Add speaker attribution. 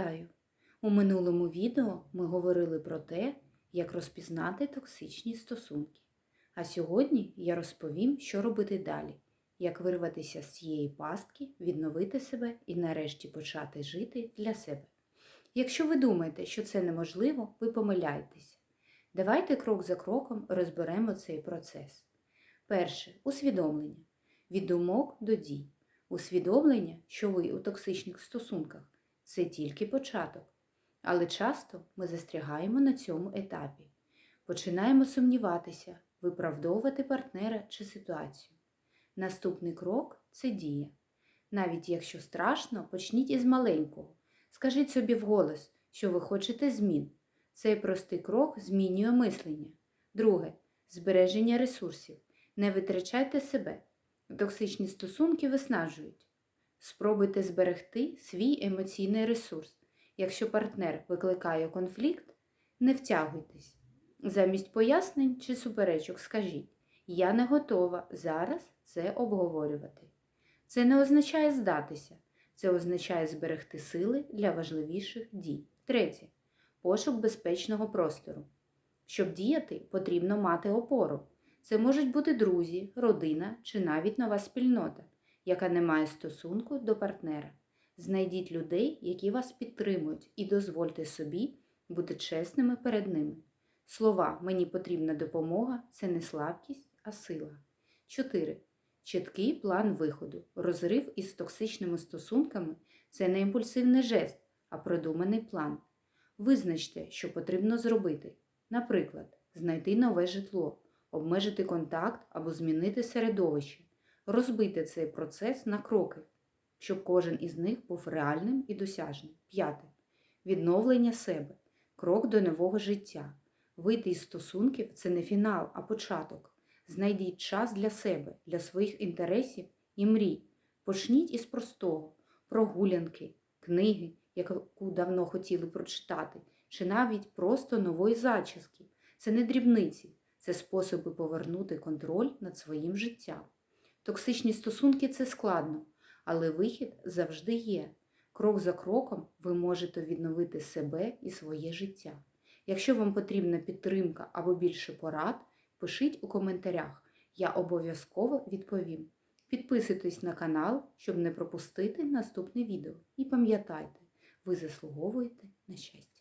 Speaker 1: Вітаю! У минулому відео ми говорили про те, як розпізнати токсичні стосунки. А сьогодні я розповім, що робити далі, як вирватися з цієї пастки, відновити себе і нарешті почати жити для себе. Якщо ви думаєте, що це неможливо, ви помиляєтеся. Давайте крок за кроком розберемо цей процес. Перше усвідомлення. Від думок до дій. Усвідомлення, що ви у токсичних стосунках це тільки початок. Але часто ми застрягаємо на цьому етапі. Починаємо сумніватися, виправдовувати партнера чи ситуацію. Наступний крок це дія. Навіть якщо страшно, почніть із маленького. Скажіть собі вголос, що ви хочете змін. Цей простий крок змінює мислення. Друге збереження ресурсів. Не витрачайте себе. Токсичні стосунки виснажують. Спробуйте зберегти свій емоційний ресурс. Якщо партнер викликає конфлікт, не втягуйтесь. Замість пояснень чи суперечок скажіть: Я не готова зараз це обговорювати. Це не означає здатися, це означає зберегти сили для важливіших дій. Третє. Пошук безпечного простору. Щоб діяти, потрібно мати опору. Це можуть бути друзі, родина чи навіть нова спільнота, яка не має стосунку до партнера. Знайдіть людей, які вас підтримують, і дозвольте собі бути чесними перед ними. Слова Мені потрібна допомога це не слабкість, а сила. 4. Чіткий план виходу. Розрив із токсичними стосунками це не імпульсивний жест, а продуманий план. Визначте, що потрібно зробити. Наприклад, знайти нове житло, обмежити контакт або змінити середовище, розбити цей процес на кроки, щоб кожен із них був реальним і досяжним. П'яте. Відновлення себе. Крок до нового життя. Вийти із стосунків це не фінал, а початок. Знайдіть час для себе, для своїх інтересів і мрій. Почніть із простого прогулянки, книги, яку давно хотіли прочитати, чи навіть просто нової зачіски. Це не дрібниці, це способи повернути контроль над своїм життям. Токсичні стосунки це складно, але вихід завжди є. Крок за кроком ви можете відновити себе і своє життя. Якщо вам потрібна підтримка або більше порад, пишіть у коментарях. Я обов'язково відповім. Підписуйтесь на канал, щоб не пропустити наступне відео. І пам'ятайте, ви заслуговуєте на щастя.